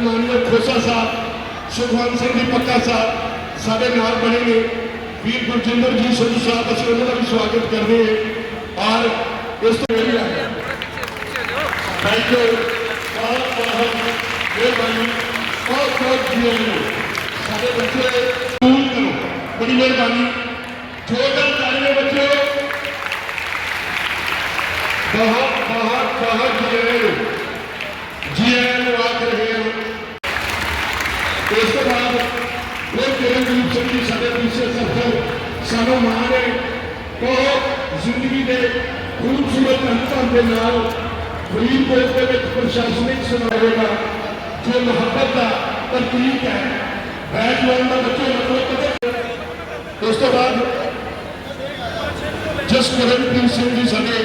ਸਾਡੇ ਮਾਨਯੋਗ ਖੋਸਾ ਸਾਹਿਬ ਸੁਖਵੰਤ ਸਿੰਘ ਜੀ ਪੱਕਾ ਸਾਹਿਬ ਸਾਡੇ ਨਾਲ ਬਣੇ ਨੇ ਵੀਰ ਗੁਰਜਿੰਦਰ ਜੀ ਸੰਧੂ ਸਾਹਿਬ ਅਸੀਂ ਉਹਨਾਂ ਦਾ ਵੀ ਸਵਾਗਤ ਕਰਦੇ ਹਾਂ ਔਰ ਇਸ ਤੋਂ ਮੇਰੀ ਆ ਥੈਂਕ ਯੂ ਬਹੁਤ ਬਹੁਤ ਮਿਹਰਬਾਨੀ ਬਹੁਤ ਬਹੁਤ ਜੀ ਆਇਆਂ ਨੂੰ। ਸਾਡੇ ਬੱਚੇ ਸਕੂਲ ਕਰੋ ਬੜੀ ਮਿਹਰਬਾਨੀ ਛੋਟਾ ਤਾਲੀਆਂ ਬੱਚਿਓ ਬਹੁਤ ਬਹੁਤ ਬਹੁਤ ਜੀ ਆਇਆਂ ਨੂੰ। ਜੀ ਆਇਆਂ ਨੂੰ ਆਖ ਰਹੇ ਹਾਂ ਇਸ ਤੋਂ ਬਾਅਦ ਉਹ ਕਿਰਨਦੀਪ ਸਿੰਘ ਜੀ ਸਾਡੇ ਪਿੱਛੇ ਸਫਰ ਸਾਨੂੰ ਮਾਂ ਨੇ ਬਹੁਤ ਜ਼ਿੰਦਗੀ ਦੇ ਖੂਬਸੂਰਤ ਅੰਤਾਂ ਦੇ ਨਾਲ ਫਰੀਦਕੋਟ ਦੇ ਵਿੱਚ ਪ੍ਰਸ਼ਾਸਨਿਕ ਸਮਾਰੋਹ ਦਾ ਜੋ ਮੁਹੱਬਤ ਦਾ ਪ੍ਰਤੀਕ ਹੈ ਬੈਠਵਾਨ ਦਾ ਬੱਚੇ ਮਤਲਬ ਕਦੇ ਉਸ ਤੋਂ ਬਾਅਦ ਜਸਕਰਨਪ੍ਰੀਤ ਸਿੰਘ ਜੀ ਸਾਡੇ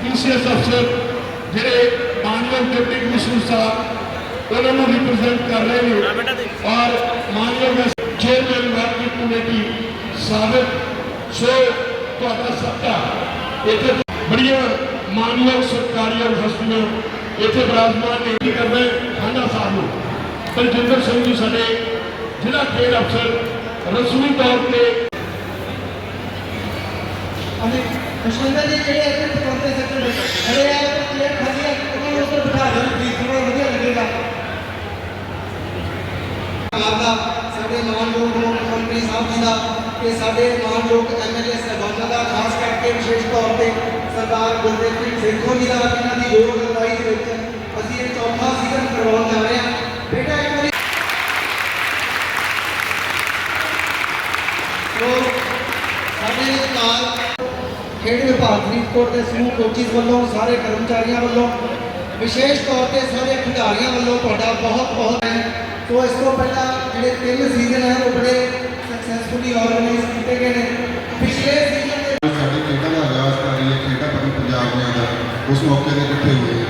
ਪੀਸੀਐਸ ਅਫਸਰ ਜਿਹੜੇ ਮਾਨਯੋਗ ਡਿਪਟੀ ਕਮਿਸ਼ਨਰ ਸਾਹਿਬ ਉਹਨਾਂ ਨੂੰ ਰਿਪਰੈਜ਼ੈਂਟ ਕਰ ਰਹੇ ਨੇ। ਔਰ ਮਾਨਯੋਗ ਚੇਅਰਮੈਨ ਮਾਰਕੀਟ ਕਮੇਟੀ ਸਾਬਕ ਸੋ ਤੁਹਾਡਾ ਸੱਤਾ ਇੱਥੇ ਬੜੀਆਂ ਮਾਨਯੋਗ ਸਰਕਾਰੀਆਂ ਹਸਤੀਆਂ ਇੱਥੇ ਬਰਾਜਮਾਨ ਨੇ ਕੀ ਕਰਦਾ ਖਾਂਡਾ ਸਾਹਿਬ ਨੂੰ। ਤਰਜਿੰਦਰ ਸਿੰਘ ਜੀ ਸਾਡੇ ਜ਼ਿਲ੍ਹਾ ਖੇਡ ਅਫਸਰ, ਰਸਮੀ ਤੌਰ ਤੇ। ਅਮਿਤ ਕਸ਼ਮਿੰਦਰ ਜੀ, ਜਿਹੜੇ ਇੱਥੇ ਪਹੁੰਚੇ ਸੈਕਟਰ ਜਿਹੜੇ ਆ ਜਿਹੜੇ ਖਾਲੀ ਉਹਨਾਂ ਨੂੰ ਉੱਪਰ ਬਿਠਾ ਦਾ ਤੇ ਸਾਡੇ ਮਾਨਯੋਗ ਐਮਐਲਏ ਸਾਹਿਬਾਨਾਂ ਦਾ ਖਾਸ ਕਰਕੇ ਵਿਸ਼ੇਸ਼ ਤੌਰ ਤੇ ਸਰਦਾਰ ਗੁਰਦੇਵ ਸਿੰਘ ਸੇਖੋ ਜੀ ਦਾ ਇਹਨਾਂ ਦੀ ਯੋਗ ਅਗਵਾਈ ਦੇ ਵਿੱਚ ਅਸੀਂ ਇਹ ਚੌਥਾ ਸੀਜ਼ਨ ਕਰਵਾਉਣ ਜਾ ਰਹੇ ਹਾਂ। ਬੇਟਾ ਇੱਕ ਵਾਰੀ ਸਾਡੇ ਨਾਲ ਖੇਡ ਵਿਭਾਗ ਫਰੀਦਕੋਟ ਦੇ ਸਮੂਹ ਕੋਚਿਸ ਵੱਲੋਂ, ਸਾਰੇ ਕਰਮਚਾਰੀਆਂ ਵੱਲੋਂ, ਵਿਸ਼ੇਸ਼ ਤੌਰ ਤੇ ਸਾਰੇ ਖਿਡਾਰੀਆਂ ਵੱਲੋਂ ਤੁਹਾਡਾ ਬਹੁਤ ਬਹੁਤ ਹੈ ਸੋ ਇਸ ਤੋਂ ਪਹਿਲਾਂ ਜਿਹੜੇ ਤਿੰਨ ਸੀਜ਼ਨ ਹੈ, ਉਹ ਬੜੇ ਸਕਸੈਸਫੁਲੀ ਆਰਗੇਨਾਈਜ਼ ਕੀਤੇ ਗਏ ਨੇ। ਪਿਛਲੇ ਸੀਜ਼ਨ ਦੇ ਸਾਡੀ ਖੇਡਾਂ ਦਾ ਆਗਾਜ਼ ਕਰ ਰਹੀ ਹੈ, ਖੇਡਾਂ ਪਰੀ ਪੰਜਾਬ ਦੇ ਅੰਦਰ ਉਸ ਮੌਕੇ ਤੇ ਇਕੱਠੇ ਹੋਏ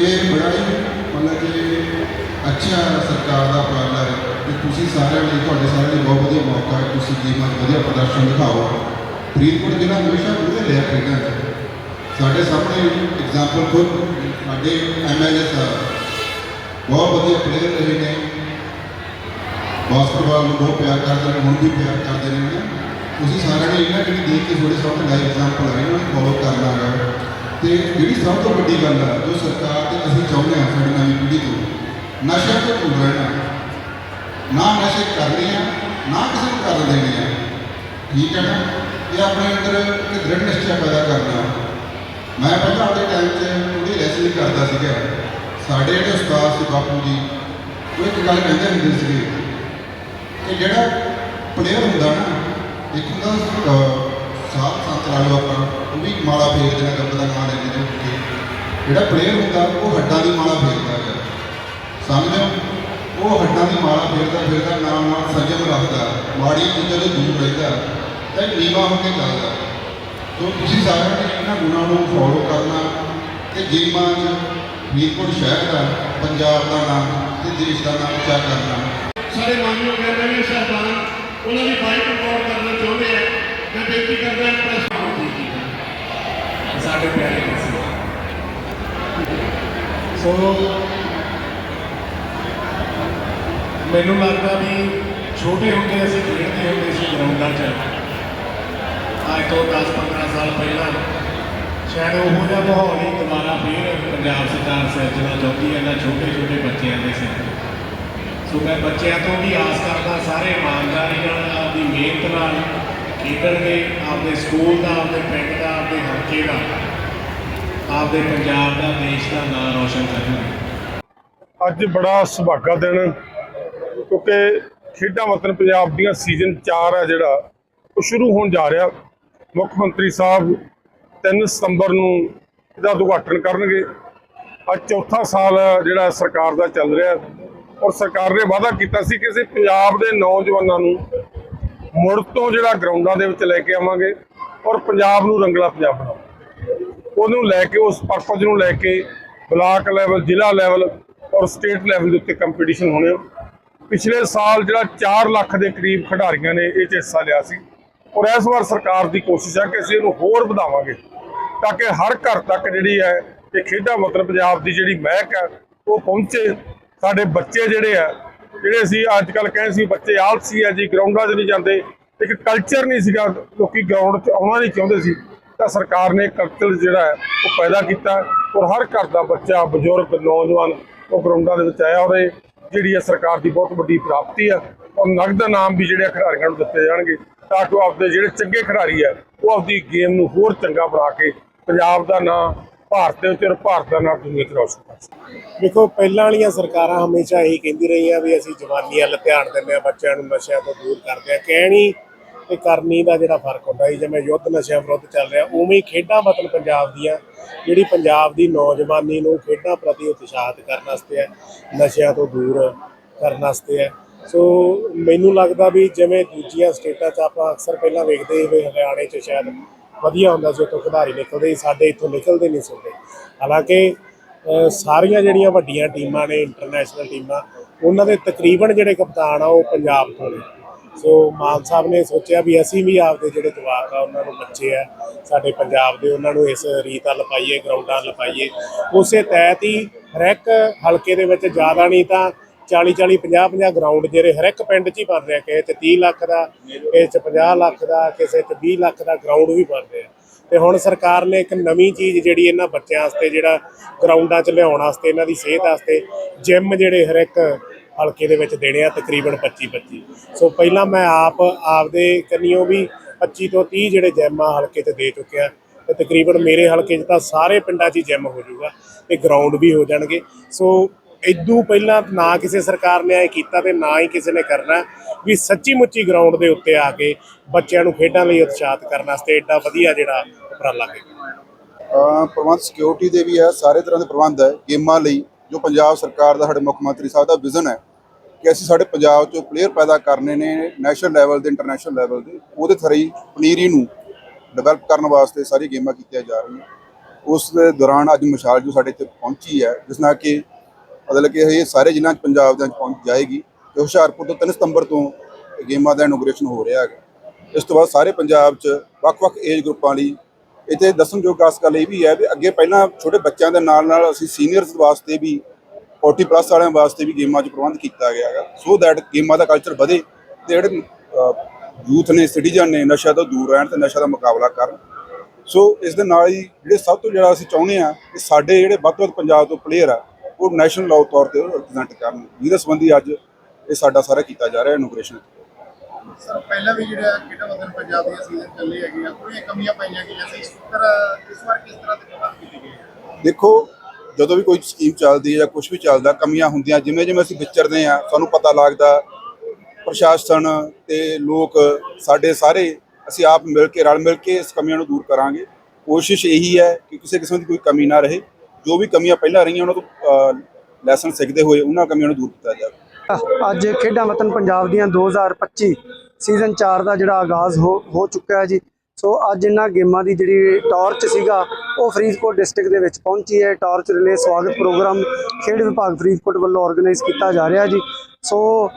ਇਹ ਬੜਾ ਹੀ ਮਤਲਬ ਕਿ ਅੱਛਾ ਸਰਕਾਰ ਦਾ ਉਪਰਾਲਾ ਹੈ ਕਿ ਤੁਸੀਂ ਸਾਰਿਆਂ ਲਈ, ਤੁਹਾਡੇ ਸਾਰਿਆਂ ਲਈ ਬਹੁਤ ਵਧੀਆ ਮੌਕਾ ਹੈ। ਤੁਸੀਂ ਗੇਮਾਂ 'ਚ ਵਧੀਆ ਪ੍ਰਦਰਸ਼ਨ ਦਿਖਾਓ। ਫਰੀਦਕੋਟ ਜ਼ਿਲ੍ਹਾ ਹਮੇਸ਼ਾ ਵਧੀਆ ਰਿਹਾ ਖੇਡਾਂ 'ਚ। ਸਾਡੇ ਸਾਹਮਣੇ ਐਗਜ਼ਾਮਪਲ ਖੁਦ ਸਾਡੇ ਐਮਐਲਏ ਸਾਹਿਬ ਬਹੁਤ ਵਧੀਆ ਪਲੇਅਰ ਰਹੇ ਨੇ। ਬਾਸਕਟਬਾਲ ਨੂੰ ਬਹੁਤ ਪਿਆਰ ਕਰਦੇ ਨੇ, ਹੁਣ ਵੀ ਪਿਆਰ ਕਰਦੇ ਨੇ ਤੁਸੀਂ ਸਾਰਿਆਂ ਨੇ ਇਹਨਾਂ ਜਿਹੜੀ ਦੇਖ ਕੇ ਤੁਹਾਡੇ ਸਾਹਮਣੇ ਲਾਈਵ ਐਗਜ਼ਾਮਪਲ ਹੈ ਇਹਨਾਂ ਨੂੰ ਫੋਲੋ ਕਰਨਾ ਹੈ ਤੇ ਜਿਹੜੀ ਸਭ ਤੋਂ ਵੱਡੀ ਗੱਲ ਹੈ ਜੋ ਸਰਕਾਰ ਤੇ ਅਸੀਂ ਚਾਹੁੰਦੇ ਹਾਂ ਸਾਡੀ ਨਵੀਂ ਪੀੜ੍ਹੀ ਤੋਂ ਨਸ਼ਾ ਤੋਂ ਦੂਰ ਰਹਿਣਾ। ਨਾ ਨਸ਼ੇ ਕਰਨੇ ਆ, ਨਾ ਕਿਸੇ ਨੂੰ ਕਰਨ ਦੇਣੇ ਆ। ਠੀਕ ਹੈ ਨਾ? ਇਹ ਆਪਣੇ ਅੰਦਰ ਇੱਕ ਦ੍ਰਿੜ ਨਿਸ਼ਚੈ ਪੈਦਾ ਕਰਨਾ। ਮੈਂ ਪਹਿਲਾਂ ਆਪਣੇ ਟਾਈਮ 'ਚ ਥੋੜੀ ਰੈਸਲਿੰਗ ਕਰਦਾ ਸੀਗਾ। ਸਾਡੇ ਜਿਹੜੇ ਉਸਤਾਦ ਸੀ ਬਾਪੂ ਜੀ, ਉਹ ਇੱਕ ਗੱਲ ਕਹਿੰਦੇ ਹੁੰਦੇ ਸੀਗੇ ਕਿ ਜਿਹੜਾ ਪਲੇਅਰ ਹੁੰਦਾ ਨਾ ਇੱਕ ਹੁੰਦਾ ਅਹ, ਸੰਤ ਲਾ ਲਓ ਆਪਾਂ ਉਹ ਵੀ ਮਾਲਾ ਫੇਰ ਨੇ ਰੱਬ ਦਾ ਨਾਂ ਲੈਂਦੇ ਨੇ ਉੱਠ ਕੇ ਜਿਹੜਾ ਪਲੇਅਰ ਹੁੰਦਾ ਉਹ ਹੱਡਾਂ ਦੀ ਮਾਲਾ ਫੇਰਦਾ ਹੈ ਸਮਝਦੇ ਹੋ? ਉਹ ਹੱਡਾਂ ਦੀ ਮਾਲਾ ਫੇਰਦਾ ਫੇਰਦਾ ਨਾਮ ਨਾਲ ਸੰਜਮ ਰੱਖਦਾ ਮਾੜੀ ਚੀਜ਼ਾਂ ਤੋਂ ਦੂਰ ਰਹਿੰਦਾ ਤੇ ਨੀਵਾ ਹੋ ਕੇ ਚੱਲਦਾ। ਤੋ ਤੁਸੀਂ ਸਾਰਿਆਂ ਨੇ ਇਹਨਾਂ ਗੁਣਾਂ ਨੂੰ ਫੋਲੋ ਕਰਨਾ ਤੇ ਗੇਮਾਂ 'ਚ ਫਰੀਦਕੋਟ ਸ਼ਹਿਰ ਦਾ ਪੰਜਾਬ ਦਾ ਨਾਮ ਤੇ ਦੇਸ਼ ਦਾ ਨਾਮ ਉੱਚਾ ਕਰਨਾ। ਸਾਡੇ ਮਾਨਯੋਗ ਐਮਐਲਏ ਸਾਹਿਬਾਨ ਉਹਨਾਂ ਦੀ ਬਾਈਕ ਰਿਕਾਰਡ ਕਰਨਾ ਚਾਹੁੰਦੇ ਆ। ਮੈਂ ਬੇਨਤੀ ਕਰਦਾ ਹਾਂ ਪ੍ਰੈਸ ਸਾਡੇ ਪਿਆਰੇ ਸੋ, ਮੈਨੂੰ ਲੱਗਦਾ ਵੀ ਛੋਟੇ ਹੁੰਦੇ ਅਸੀਂ ਖੇਡਦੇ ਹੁੰਦੇ ਸੀ ਗਰਾਊਂਡਾਂ 'ਚ। ਅੱਜ ਤੋਂ 10-15 ਸਾਲ ਪਹਿਲਾਂ ਸ਼ਾਇਦ ਉਹੋ ਜਿਹਾ ਮਾਹੌਲ ਹੀ ਦੁਬਾਰਾ ਫੇਰ ਪੰਜਾਬ ਸਰਕਾਰ ਸਿਰਜਣਾ ਚਾਹੁੰਦੀ ਹੈ ਇਹਨਾਂ ਛੋਟੇ ਛੋਟੇ ਸੋ ਮੈਂ ਬੱਚਿਆਂ ਤੋਂ ਵੀ ਆਸ ਕਰਦਾ, ਸਾਰੇ ਇਮਾਨਦਾਰੀ ਨਾਲ, ਆਪਦੀ ਮਿਹਨਤ ਨਾਲ ਖੇਡਣਗੇ ਆਪਦੇ ਸਕੂਲ ਦਾ, ਆਪਦੇ ਪਿੰਡ ਦਾ, ਆਪਦੇ ਹਲਕੇ ਦਾ, ਆਪਦੇ ਪੰਜਾਬ ਦਾ, ਦੇਸ਼ ਦਾ ਨਾਮ ਰੋਸ਼ਨ ਕਰਨਗੇ ਅੱਜ ਬੜਾ ਸੁਭਾਗਾ ਦਿਨ, ਕਿਉਂਕਿ ਖੇਡਾਂ ਵਤਨ ਪੰਜਾਬ ਦੀਆਂ ਸੀਜ਼ਨ 4 ਹੈ ਜਿਹੜਾ, ਉਹ ਸ਼ੁਰੂ ਹੋਣ ਜਾ ਰਿਹਾ। ਮੁੱਖ ਮੰਤਰੀ ਸਾਹਿਬ 3 ਸਤੰਬਰ ਨੂੰ ਇਹਦਾ ਉਦਘਾਟਨ ਕਰਨਗੇ। ਅੱਜ ਚੌਥਾ ਸਾਲ ਜਿਹੜਾ ਸਰਕਾਰ ਦਾ ਚੱਲ ਰਿਹਾ। ਔਰ ਸਰਕਾਰ ਨੇ ਵਾਅਦਾ ਕੀਤਾ ਸੀ ਕਿ ਅਸੀਂ ਪੰਜਾਬ ਦੇ ਨੌਜਵਾਨਾਂ ਨੂੰ ਮੁੜ ਤੋਂ ਜਿਹੜਾ ਗਰਾਊਂਡਾਂ ਦੇ ਵਿੱਚ ਲੈ ਕੇ ਆਵਾਂਗੇ ਔਰ ਪੰਜਾਬ ਨੂੰ ਰੰਗਲਾ ਪੰਜਾਬ ਬਣਾਵਾਂਗੇ। ਉਹਨੂੰ ਲੈ ਕੇ, ਉਸ ਪਰਪਸ ਨੂੰ ਲੈ ਕੇ ਬਲਾਕ ਲੈਵਲ ਜ਼ਿਲ੍ਹਾ ਲੈਵਲ ਔਰ ਸਟੇਟ ਲੈਵਲ ਦੇ ਉੱਤੇ ਕੰਪੀਟੀਸ਼ਨ ਹੋਣੇ ਪਿਛਲੇ ਸਾਲ ਜਿਹੜਾ 4 ਲੱਖ ਦੇ ਕਰੀਬ ਖਿਡਾਰੀਆਂ ਨੇ ਇਹ 'ਚ ਹਿੱਸਾ ਲਿਆ ਸੀ। ਔਰ ਇਸ ਵਾਰ ਸਰਕਾਰ ਦੀ ਕੋਸ਼ਿਸ਼ ਹੈ ਕਿ ਅਸੀਂ ਇਹਨੂੰ ਹੋਰ ਵਧਾਵਾਂਗੇ ਤਾਂ ਕਿ ਹਰ ਘਰ ਤੱਕ ਜਿਹੜੀ ਹੈ ਇਹ ਖੇਡਾਂ ਮਤਲਬ ਪੰਜਾਬ ਦੀ ਜਿਹੜੀ ਮਹਿਕ ਹੈ ਉਹ ਪਹੁੰਚੇ ਸਾਡੇ ਬੱਚੇ ਜਿਹੜੇ ਆ, ਜਿਹੜੇ ਅਸੀਂ ਅੱਜ ਕੱਲ ਕਹਿੰਦੇ ਸੀ ਬੱਚੇ ਆਲਸੀ ਆ ਜੀ ਗਰਾਊਂਡਾਂ 'ਚ ਨਹੀਂ ਜਾਂਦੇ, ਇੱਕ ਕਲਚਰ ਨਹੀਂ ਸੀਗਾ, ਲੋਕੀ ਗਰਾਊਂਡ 'ਚ ਆਉਣਾ ਨਹੀਂ ਚਾਹੁੰਦੇ ਸੀ। ਤਾਂ ਸਰਕਾਰ ਨੇ ਕਲਚਰ ਜਿਹੜਾ ਹੈ, ਉਹ ਪੈਦਾ ਕੀਤਾ ਔਰ ਹਰ ਘਰ ਦਾ ਬੱਚਾ, ਬਜ਼ੁਰਗ, ਨੌਜਵਾਨ, ਉਹ ਗਰਾਊਂਡਾਂ ਦੇ ਵਿੱਚ ਆਇਆ ਔਰ ਇਹ ਜਿਹੜੀ ਹੈ ਸਰਕਾਰ ਦੀ ਬਹੁਤ ਵੱਡੀ ਪ੍ਰਾਪਤੀ ਆ, ਔਰ ਨਗਦ ਨਾਮ ਵੀ ਜਿਹੜੇ ਖਿਡਾਰੀਆਂ ਨੂੰ ਦਿੱਤੇ ਜਾਣਗੇ, ਤਾਂ ਕਿ ਉਹ ਆਪਦੇ ਜਿਹੜੇ ਚੰਗੇ ਖਿਡਾਰੀ ਆ, ਉਹ ਆਪਦੀ ਗੇਮ ਨੂੰ ਹੋਰ ਚੰਗਾ ਬਣਾ ਕੇ ਪੰਜਾਬ ਦਾ ਨਾਂ ਭਾਰਤ ਦੇ ਵਿੱਚ ਔਰ ਭਾਰਤ ਦਾ ਨਾਂ ਦੁਨੀਆ 'ਚ ਰੌਸ਼ਨ ਕਰ ਸਕਣ ਦੇਖੋ, ਪਹਿਲਾਂ ਵਾਲੀਆਂ ਸਰਕਾਰਾਂ ਹਮੇਸ਼ਾ ਇਹੀ ਕਹਿੰਦੀ ਰਹੀਆਂ ਵੀ ਅਸੀਂ ਜਵਾਨੀ ਵੱਲ ਧਿਆਨ ਦਿੰਦੇ ਆ ਬੱਚਿਆਂ ਨੂੰ ਨਸ਼ਿਆਂ ਤੋਂ ਦੂਰ ਕਰਦੇ ਆ ਕਹਿਣੀ ਤੇ ਕਰਨੀ ਦਾ ਜਿਹੜਾ ਫ਼ਰਕ ਹੁੰਦਾ ਸੀ, ਜਿਵੇਂ ਯੁੱਧ ਨਸ਼ਿਆਂ ਵਿਰੁੱਧ ਚੱਲ ਰਿਹਾ, ਉਵੇਂ ਹੀ ਖੇਡਾਂ ਵਤਨ ਪੰਜਾਬ ਦੀਆਂ, ਜਿਹੜੀ ਪੰਜਾਬ ਦੀ ਨੌਜਵਾਨੀ ਨੂੰ ਖੇਡਾਂ ਪ੍ਰਤੀ ਉਤਸ਼ਾਹਿਤ ਕਰਨ ਵਾਸਤੇ ਹੈ, ਨਸ਼ਿਆਂ ਤੋਂ ਦੂਰ ਕਰਨ ਵਾਸਤੇ ਹੈ। ਸੋ ਮੈਨੂੰ ਲੱਗਦਾ ਵੀ ਜਿਵੇਂ ਦੂਜੀਆਂ ਸਟੇਟਾਂ 'ਚ ਆਪਾਂ ਅਕਸਰ ਪਹਿਲਾਂ ਵੇਖਦੇ ਸੀ ਵੀ ਹਰਿਆਣੇ 'ਚ ਸ਼ਾਇਦ ਵਧੀਆ ਹੁੰਦਾ ਸੀ, ਉੱਥੋਂ ਖਿਡਾਰੀ ਨਿਕਲਦੇ ਸੀ, ਸਾਡੇ ਇੱਥੋਂ ਨਿਕਲਦੇ ਨਹੀਂ ਸੁਣਦੇ ਹਾਲਾਂਕਿ ਸਾਰੀਆਂ ਜਿਹੜੀਆਂ ਵੱਡੀਆਂ ਟੀਮਾਂ ਨੇ ਇੰਟਰਨੈਸ਼ਨਲ ਟੀਮਾਂ, ਉਹਨਾਂ ਦੇ ਤਕਰੀਬਨ ਜਿਹੜੇ ਕਪਤਾਨ ਆ, ਉਹ ਪੰਜਾਬ ਤੋਂ ਨੇ। ਸੋ ਮਾਨ ਸਾਹਿਬ ਨੇ ਸੋਚਿਆ ਵੀ ਅਸੀਂ ਵੀ ਆਪਦੇ ਜਿਹੜੇ ਜਵਾਕ ਆ, ਉਹਨਾਂ ਨੂੰ ਬੱਚੇ ਆ, ਸਾਡੇ ਪੰਜਾਬ ਦੇ, ਉਹਨਾਂ ਨੂੰ ਇਸ ਰੀਤ ਵੱਲ ਪਾਈਏ ਗਰਾਊਂਡਾਂ ਵੱਲ ਉਸੇ ਤਹਿਤ ਹੀ ਹਰ ਇੱਕ ਹਲਕੇ ਦੇ ਵਿੱਚ ਜ਼ਿਆਦਾ ਨਹੀਂ ਤਾਂ 40 40 50 50 ਗਰਾਊਂਡ ਜਿਹੜੇ ਹਰ ਇੱਕ ਪਿੰਡ 'ਚ ਹੀ ਬਣ ਰਿਹਾ, ਕਿਸੇ 'ਚ 30 ਲੱਖ ਦਾ, ਕਿਸੇ 'ਚ 50 ਲੱਖ ਦਾ, ਕਿਸੇ 'ਚ 20 ਲੱਖ ਦਾ ਗਰਾਊਂਡ ਵੀ ਬਣ ਰਿਹਾ। ਤੇ ਹੁਣ ਸਰਕਾਰ ਨੇ ਇੱਕ ਨਵੀਂ ਚੀਜ਼ ਜਿਹੜੀ ਇਹਨਾਂ ਬੱਚਿਆਂ ਵਾਸਤੇ, ਜਿਹੜਾ ਗਰਾਊਂਡਾਂ 'ਚ ਲਿਆਉਣ ਵਾਸਤੇ, ਇਹਨਾਂ ਦੀ ਸਿਹਤ ਵਾਸਤੇ ਜਿਮ ਜਿਹੜੇ ਹਰ ਇੱਕ ਹਲਕੇ ਦੇ ਵਿੱਚ ਦੇਣੇ ਆ, ਤਕਰੀਬਨ 25 25 ਸੋ ਪਹਿਲਾਂ ਮੈਂ ਆਪ ਆਪਦੇ ਕੰਨਿਓ ਵੀ 25 ਤੋਂ 30 ਜਿਹੜੇ ਜਿਮ ਆ ਹਲਕੇ 'ਚ ਦੇ ਚੁੱਕਿਆ ਤੇ ਤਕਰੀਬਨ ਮੇਰੇ ਹਲਕੇ 'ਚ ਤਾਂ ਸਾਰੇ ਪਿੰਡਾਂ 'ਚ ਹੀ ਜਿਮ ਹੋ ਜਾਊਗਾ ਤੇ ਗਰਾਊਂਡ ਵੀ ਹੋ ਜਾਣਗੇ। ਸੋ ਇਦੋਂ ਪਹਿਲਾਂ ਨਾ ਕਿਸੇ ਸਰਕਾਰ ਨੇ ਇਹ ਕੀਤਾ ਤੇ ਨਾ ਹੀ ਕਿਸੇ ਨੇ ਕਰਨਾ ਵੀ ਸੱਚੀ ਮੁੱਚੀ ਗਰਾਊਂਡ ਦੇ ਉੱਤੇ ਆ ਕੇ ਬੱਚਿਆਂ ਨੂੰ ਖੇਡਾਂ ਲਈ ਉਤਸ਼ਾਹਿਤ ਕਰਨ ਵਾਸਤੇ ਏਡਾ ਵਧੀਆ ਜਿਹੜਾ ਉਪਰਾਲਾ ਕੀਤਾ। ਪ੍ਰਬੰਧ ਸਿਕਿਉਰਿਟੀ ਦੇ ਵੀ ਹੈ, ਸਾਰੇ ਤਰ੍ਹਾਂ ਦੇ ਪ੍ਰਬੰਧ ਹੈ, ਗੇਮਾਂ ਲਈ ਜੋ ਪੰਜਾਬ ਸਰਕਾਰ ਦਾ, ਸਾਡੇ ਮੁੱਖ ਮੰਤਰੀ ਸਾਹਿਬ ਦਾ ਵਿਜ਼ਨ ਹੈ ਕਿ ਅਸੀਂ ਸਾਡੇ ਪੰਜਾਬ ਚੋਂ ਪਲੇਅਰ ਪੈਦਾ ਕਰਨੇ ਨੇ ਨੈਸ਼ਨਲ ਲੈਵਲ ਤੇ ਇੰਟਰਨੈਸ਼ਨਲ ਲੈਵਲ ਤੇ ਉਹਦੇ ਥਰੀ ਪਨੀਰੀ ਨੂੰ ਡਿਵੈਲਪ ਕਰਨ ਵਾਸਤੇ ਸਾਰੀ ਗੇਮਾਂ ਕੀਤੀਆਂ ਜਾ ਰਹੀਆਂ। ਉਸ ਦੇ ਦੌਰਾਨ ਅੱਜ ਮਸ਼ਾਲ ਜੋ ਸਾਡੇ ਇੱਥੇ ਪਹੁੰਚੀ ਹੈ, ਜਿਸ ਨਾਲ ਕਿ ਮਤਲਬ ਕਿ ਇਹ ਸਾਰੇ ਜ਼ਿਲ੍ਹਿਆਂ 'ਚ ਪੰਜਾਬ ਦੇ ਵਿੱਚ ਪਹੁੰਚ ਜਾਏਗੀ ਤੇ ਹੁਸ਼ਿਆਰਪੁਰ ਤੋਂ 3 ਸਤੰਬਰ ਤੋਂ ਗੇਮਾਂ ਦਾ ਇਨੋਗ੍ਰੇਸ਼ਨ ਹੋ ਰਿਹਾ ਹੈਗਾ। ਇਸ ਤੋਂ ਬਾਅਦ ਸਾਰੇ ਪੰਜਾਬ 'ਚ ਵੱਖ-ਵੱਖ ਏਜ ਗਰੁੱਪਾਂ ਲਈ ਇੱਥੇ ਦੱਸਣਯੋਗ ਖਾਸ ਗੱਲ ਇਹ ਵੀ ਹੈ ਵੀ ਅੱਗੇ ਪਹਿਲਾਂ ਛੋਟੇ ਬੱਚਿਆਂ ਦੇ ਨਾਲ ਨਾਲ ਅਸੀਂ ਸੀਨੀਅਰਸ ਵਾਸਤੇ ਵੀ 40 ਪਲੱਸ ਵਾਲਿਆਂ ਵਾਸਤੇ ਵੀ ਗੇਮਾਂ 'ਚ ਪ੍ਰਬੰਧ ਕੀਤਾ ਗਿਆ ਹੈਗਾ। ਸੋ ਦੈਟ ਗੇਮਾਂ ਦਾ ਕਲਚਰ ਵਧੇ ਤੇ ਜਿਹੜੇ ਯੂਥ ਨੇ ਸਿਟੀਜ਼ਨ ਨੇ ਨਸ਼ਾ ਤੋਂ ਦੂਰ ਰਹਿਣ ਤੇ ਨਸ਼ਾ ਦਾ ਮੁਕਾਬਲਾ ਕਰਨ। ਸੋ ਇਸ ਦੇ ਨਾਲ ਹੀ ਜਿਹੜੇ ਸਭ ਤੋਂ ਜਿਹੜਾ ਅਸੀਂ ਚਾਹੁੰਦੇ ਆ ਕਿ ਸਾਡੇ ਜਿਹੜੇ ਵੱਧ ਤੋਂ ਵੱਧ ਪੰਜਾਬ ਤੋਂ ਪਲੇਅਰ ਆ ਉਹ ਨੈਸ਼ਨਲ ਲਾਅ ਤੌਰ ਤੇ ਰਿਪਰੈਜ਼ੈਂਟ ਕਰਨ। ਜਿਹਦੇ ਸੰਬੰਧੀ ਅੱਜ ਇਹ ਸਾਡਾ ਸਾਰਾ ਕੀਤਾ ਜਾ ਰਿਹਾ ਇਨੋਗ੍ਰੇਸ਼ਨ ਸਰ ਪਹਿਲਾਂ ਵੀ ਜਿਹੜਾ ਖੇਡਾਂ ਵਤਨ ਪੰਜਾਬ ਦੀਆਂ ਸੀਜ਼ਨ ਚੱਲੇ ਹੈਗੇ ਆ ਕੋਈ ਕਮੀਆਂ ਪਾਈਆਂ ਗਈਆਂ ਸੀ। ਇਸ ਵਾਰ ਇਸ ਵਾਰ ਕਿਸ ਤਰ੍ਹਾਂ ਦੇ ਪ੍ਰਬੰਧ ਕੀਤੇ ਗਏ ਆ? ਦੇਖੋ ਜਦੋਂ ਵੀ ਕੋਈ ਸਕੀਮ ਚੱਲਦੀ ਹੈ ਜਾਂ ਕੁਝ ਵੀ ਚੱਲਦਾ ਕਮੀਆਂ ਹੁੰਦੀਆਂ ਜਿਵੇਂ ਜਿਵੇਂ ਅਸੀਂ ਵਿਚਰਦੇ ਆ ਸਾਨੂੰ ਪਤਾ ਲੱਗਦਾ ਪ੍ਰਸ਼ਾਸਨ ਤੇ ਲੋਕ ਸਾਡੇ ਸਾਰੇ ਅਸੀਂ ਆਪ ਮਿਲ ਕੇ ਰਲ ਮਿਲ ਕੇ ਇਸ ਕਮੀਆਂ ਨੂੰ ਦੂਰ ਕਰਾਂਗੇ। ਕੋਸ਼ਿਸ਼ ਇਹੀ ਹੈ ਕਿ ਕਿਸੇ ਕਿਸਮ ਦੀ ਕੋਈ ਕਮੀ ਨਾ ਰਹੇ। ਜੋ ਵੀ ਕਮੀਆਂ ਪਹਿਲਾਂ ਰਹੀਆਂ, ਉਹਨਾਂ ਤੋਂ ਲੈਸਨ ਸਿੱਖਦੇ ਹੋਏ ਉਹਨਾਂ ਕਮੀਆਂ ਨੂੰ ਦੂਰ ਕੀਤਾ ਜਾਵੇ। ਅੱਜ ਖੇਡਾਂ ਵਤਨ ਪੰਜਾਬ ਦੀਆਂ 2025 ਸੀਜ਼ਨ 4 ਦਾ ਜਿਹੜਾ ਆਗਾਜ਼ ਹੋ ਹੋ ਚੁੱਕਾ ਹੈ ਜੀ। ਸੋ ਅੱਜ ਇਹਨਾਂ ਗੇਮਾਂ ਦੀ ਜਿਹੜੀ ਟਾਰਚ ਸੀਗਾ, ਉਹ ਫਰੀਦਕੋਟ ਡਿਸਟ੍ਰਿਕਟ ਦੇ ਵਿੱਚ ਪਹੁੰਚੀ ਹੈ। ਟਾਰਚ ਰਿਲੇ ਸਵਾਗਤ ਪ੍ਰੋਗਰਾਮ ਖੇਡ ਵਿਭਾਗ ਫਰੀਦਕੋਟ ਵੱਲੋਂ ਆਰਗੇਨਾਈਜ਼ ਕੀਤਾ ਜਾ ਰਿਹਾ ਜੀ। ਸੋ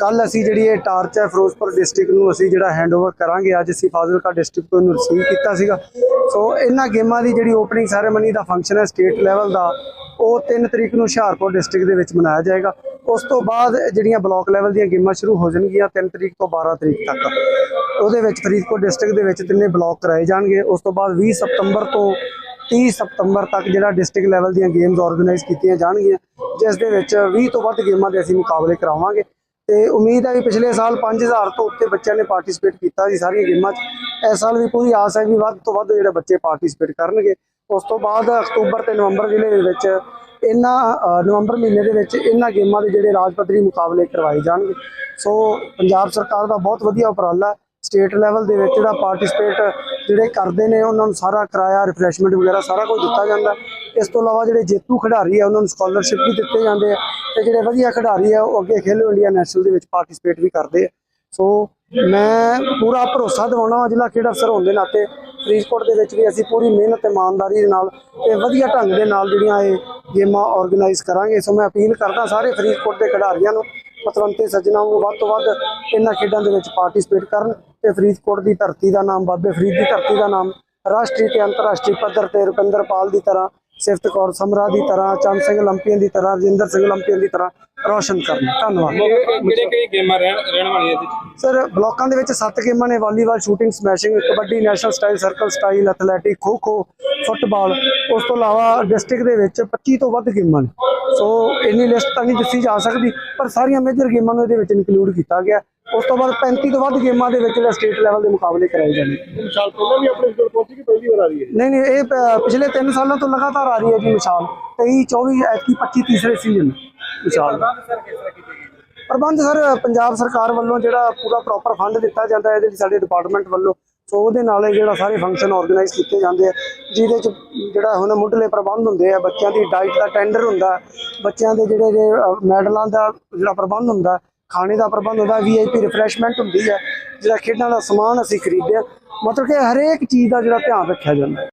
ਕੱਲ ਅਸੀਂ ਜਿਹੜੀ ਇਹ ਟਾਰਚ ਹੈ ਫਿਰੋਜ਼ਪੁਰ ਡਿਸਟ੍ਰਿਕਟ ਨੂੰ ਅਸੀਂ ਜਿਹੜਾ ਹੈਂਡਓਵਰ ਕਰਾਂਗੇ। ਅੱਜ ਅਸੀਂ ਫਾਜ਼ਿਲਕਾ ਡਿਸਟ੍ਰਿਕਟ ਤੋਂ ਇਹਨੂੰ ਰਿਸੀਵ ਕੀਤਾ ਸੀਗਾ। ਸੋ ਇਹਨਾਂ ਗੇਮਾਂ ਦੀ ਜਿਹੜੀ ਓਪਨਿੰਗ ਸੈਰੇਮਨੀ ਦਾ ਫੰਕਸ਼ਨ ਹੈ ਸਟੇਟ ਲੈਵਲ ਦਾ, ਉਹ 3 ਤਰੀਕ ਨੂੰ ਹੁਸ਼ਿਆਰਪੁਰ ਡਿਸਟ੍ਰਿਕਟ ਦੇ ਵਿੱਚ ਮਨਾਇਆ ਜਾਏਗਾ। ਉਸ ਤੋਂ ਬਾਅਦ ਜਿਹੜੀਆਂ ਬਲਾਕ ਲੈਵਲ ਦੀਆਂ ਗੇਮਾਂ ਸ਼ੁਰੂ ਹੋ ਜਾਣਗੀਆਂ 3 ਤਰੀਕ ਤੋਂ 12 ਤਰੀਕ ਤੱਕ। ਉਹਦੇ ਵਿੱਚ ਫਰੀਦਕੋਟ ਡਿਸਟ੍ਰਿਕਟ ਦੇ ਵਿੱਚ ਤਿੰਨੇ ਬਲਾਕ ਕਰਾਏ ਜਾਣਗੇ। ਉਸ ਤੋਂ ਬਾਅਦ 20 ਸਤੰਬਰ ਤੋਂ 30 ਸਤੰਬਰ ਤੱਕ ਜਿਹੜਾ ਡਿਸਟ੍ਰਿਕਟ ਲੈਵਲ ਦੀਆਂ ਗੇਮਸ ਆਰਗੇਨਾਈਜ਼ ਕੀਤੀਆਂ ਜਾਣਗੀਆਂ। ਜਿਸ ਦੇ ਵਿੱਚ 20 ਤੋਂ ਵੱਧ ਗੇਮਾਂ ਦੇ ਅਸੀਂ ਮੁਕਾਬਲੇ ਕਰਾਵਾਂਗੇ। ਤੇ ਉਮੀਦ ਹੈ ਵੀ ਪਿਛਲੇ ਸਾਲ 5000 ਤੋਂ ਉੱਤੇ ਬੱਚਿਆਂ ਨੇ ਪਾਰਟਿਸਿਪੇਟ ਕੀਤਾ ਸੀ ਸਾਰੀਆਂ ਗੇਮਾਂ 'ਚ। ਇਸ ਸਾਲ ਵੀ ਪੂਰੀ ਆਸ ਹੈ ਵੀ ਵੱਧ ਤੋਂ ਵੱਧ ਜਿਹੜੇ ਬੱਚੇ ਪਾਰਟਿਸਿਪੇਟ ਕਰਨਗੇ। ਉਸ ਤੋਂ ਬਾਅਦ ਅਕਤੂਬਰ ਤੇ ਨਵੰਬਰ ਜ਼ਿਲ੍ਹੇ ਦੇ ਵਿੱਚ ਇਹਨਾਂ ਨਵੰਬਰ ਮਹੀਨੇ ਦੇ ਵਿੱਚ ਇਹਨਾਂ ਗੇਮਾਂ ਦੇ ਜਿਹੜੇ ਰਾਜ ਪੱਧਰੀ ਮੁਕਾਬਲੇ ਕਰਵਾਏ ਜਾਣਗੇ। ਸੋ ਪੰਜਾਬ ਸਰਕਾਰ ਦਾ ਬਹੁਤ ਵਧੀਆ ਉਪਰਾਲਾ ਸਟੇਟ ਲੈਵਲ ਦੇ ਵਿੱਚ ਜਿਹੜਾ ਪਾਰਟਿਸਿਪੇਟ ਜਿਹੜੇ ਕਰਦੇ ਨੇ, ਉਹਨਾਂ ਨੂੰ ਸਾਰਾ ਕਿਰਾਇਆ ਰਿਫਰੈਸ਼ਮੈਂਟ ਵਗੈਰਾ ਸਾਰਾ ਕੁਝ ਦਿੱਤਾ ਜਾਂਦਾ ਇਸ ਤੋਂ ਇਲਾਵਾ ਜਿਹੜੇ ਜੇਤੂ ਖਿਡਾਰੀ ਆ ਉਹਨਾਂ ਨੂੰ ਸਕਾਲਰਸ਼ਿਪ ਵੀ ਦਿੱਤੇ ਜਾਂਦੇ ਆ ਤੇ ਜਿਹੜੇ ਵਧੀਆ ਖਿਡਾਰੀ ਆ ਉਹ ਅੱਗੇ ਖੇਲੋ ਇੰਡੀਆ ਨੈਸ਼ਨਲ ਦੇ ਵਿੱਚ ਪਾਰਟਿਸਿਪੇਟ ਵੀ ਕਰਦੇ ਆ। ਸੋ ਮੈਂ ਪੂਰਾ ਭਰੋਸਾ ਦਿਵਾਉਣਾ ਜ਼ਿਲ੍ਹਾ ਖੇਡ ਅਫਸਰ ਹੋਣ ਦੇ ਨਾਤੇ ਫਰੀਦਕੋਟ ਦੇ ਵਿੱਚ ਵੀ ਅਸੀਂ ਪੂਰੀ ਮਿਹਨਤ ਤੇ ਇਮਾਨਦਾਰੀ ਦੇ ਨਾਲ ਤੇ ਵਧੀਆ ਢੰਗ ਦੇ ਨਾਲ ਜਿਹੜੀਆਂ ਇਹ ਗੇਮਾਂ ਆਰਗੇਨਾਈਜ਼ ਕਰਾਂਗੇ। ਸੋ ਮੈਂ ਅਪੀਲ ਕਰਦਾ ਸਾਰੇ ਫਰੀਦਕੋਟ ਦੇ ਖਿਡਾਰੀਆਂ ਨੂੰ, ਪਤਵੰਤੇ ਸੱਜਣਾ ਨੂੰ ਵੱਧ ਤੋਂ ਵੱਧ ਇਹਨਾਂ ਖੇਡਾਂ ਦੇ ਵਿੱਚ ਪਾਰਟਿਸਿਪੇਟ ਕਰਨ। ਤੇ ਫਰੀਦਕੋਟ ਦੀ ਧਰਤੀ ਦਾ ਨਾਮ ਬਾਬੇ ਫਰੀਦ ਦੀ ਧਰਤੀ ਦਾ ਨਾਮ ਰਾਸ਼ਟਰੀ ਤੇ ਅੰਤਰਰਾਸ਼ਟਰੀ ਪੱਧਰ ਤੇ ਰੁਪਿੰਦਰ ਪਾਲ ਦੀ ਤਰ੍ਹਾਂ ਸਿਫਤ ਕੌਰ ਸਮਰਾ ਦੀ ਤਰ੍ਹਾਂ ਚੰਦ ਸਿੰਘ ਲੰਪੀਆਂ ਦੀ ਤਰ੍ਹਾਂ ਰਜਿੰਦਰ ਸਿੰਘ ਲੰਪੀਆਂ ਦੀ ਤਰ੍ਹਾਂ ਰੌਸ਼ਨ ਕਰਨ। ਧੰਨਵਾਦ। ਕਿਹੜੇ ਕਿਹੜੇ ਗੇਮਾਂ ਰਹਿਣ ਰਹਿਣ ਵਾਲੀਆਂ ਸਰ ਬਲਾਕਾਂ ਦੇ ਵਿੱਚ ਸੱਤ ਗੇਮਾਂ ਨੇ volleyball shooting smashing kabaddi national style circle style athletic kho kho football. ਉਸ ਤੋਂ ਇਲਾਵਾ ਡਿਸਟ੍ਰਿਕਟ ਦੇ ਵਿੱਚ 25 ਤੋਂ ਵੱਧ ਗੇਮਾਂ ਨੇ। ਸੋ ਇੰਨੀ ਲਿਸਟ ਤਾਂ ਨਹੀਂ ਦੱਸੀ ਜਾ ਸਕਦੀ ਪਰ ਸਾਰੀਆਂ ਮੇਜਰ ਗੇਮਾਂ ਨੂੰ ਇਹਦੇ ਵਿੱਚ ਇਨਕਲੂਡ ਕੀਤਾ ਗਿਆ। ਉਸ ਤੋਂ ਬਾਅਦ 35 ਤੋਂ ਵੱਧ ਗੇਮਾਂ ਦੇ ਵਿੱਚ ਜਿਹੜਾ ਸਟੇਟ ਲੈਵਲ ਦੇ ਮੁਕਾਬਲੇ ਕਰਾਏ ਜਾਣਗੇ ਸਾਲ ਪਹਿਲਾਂ ਵੀ ਆਪਣੇ ਕੋਲ ਪਹੁੰਚੀ ਕਿ ਪਹਿਲੀ ਵਾਰ ਆ ਰਹੀ ਹੈ। ਨਹੀਂ ਨਹੀਂ ਇਹ ਪ- ਪਿਛਲੇ 3 ਸਾਲਾਂ ਤੋਂ ਲਗਾਤਾਰ ਆ ਰਹੀ ਹੈ ਜੀ ਮਿਸਾਲ। 23 24 ਐਤਕੀ 25 ਤੀਸਰੇ ਸੀਜ਼ਨ ਮਿਸਾਲ। ਪ੍ਰਬੰਧ ਸਰ ਪੰਜਾਬ ਸਰਕਾਰ ਵੱਲੋਂ ਜਿਹੜਾ ਪੂਰਾ ਪ੍ਰੋਪਰ ਫੰਡ ਦਿੱਤਾ ਜਾਂਦਾ ਹੈ ਇਹਦੇ ਲਈ ਸਾਡੇ ਡਿਪਾਰਟਮੈਂਟ ਵੱਲੋਂ ਸੋ ਉਹਦੇ ਨਾਲ ਇਹ ਜਿਹੜਾ ਸਾਰੇ ਫੰਕਸ਼ਨ ਆਰਗੇਨਾਈਜ਼ ਕੀਤੇ ਜਾਂਦੇ ਆ ਜਿਹਦੇ ਚ ਜਿਹੜਾ ਹੁਣ ਮੁੱਢਲੇ ਪ੍ਰਬੰਧ ਹੁੰਦੇ ਆ ਬੱਚਿਆਂ ਦੀ ਡਾਈਟ ਦਾ ਟੈਂਡਰ ਹੁੰਦਾ ਬੱਚਿਆਂ ਦੇ ਜਿਹੜੇ ਜੇ, ਮੈਡਲਾਂ ਦਾ ਜਿਹੜਾ ਪ੍ਰਬੰਧ ਹੁੰਦਾ ਖਾਣੇ ਦਾ ਪ੍ਰਬੰਧ ਹੁੰਦਾ ਵੀਆਈਪੀ ਰਿਫਰੈਸ਼ਮੈਂਟ ਹੁੰਦੀ ਹੈ, ਜਿਹੜਾ ਖੇਡਾਂ ਦਾ ਸਮਾਨ ਅਸੀਂ ਖਰੀਦਿਆ ਮਤਲਬ ਕਿ ਹਰੇਕ ਚੀਜ਼ ਦਾ ਜਿਹੜਾ ਧਿਆਨ ਰੱਖਿਆ ਜਾਂਦਾ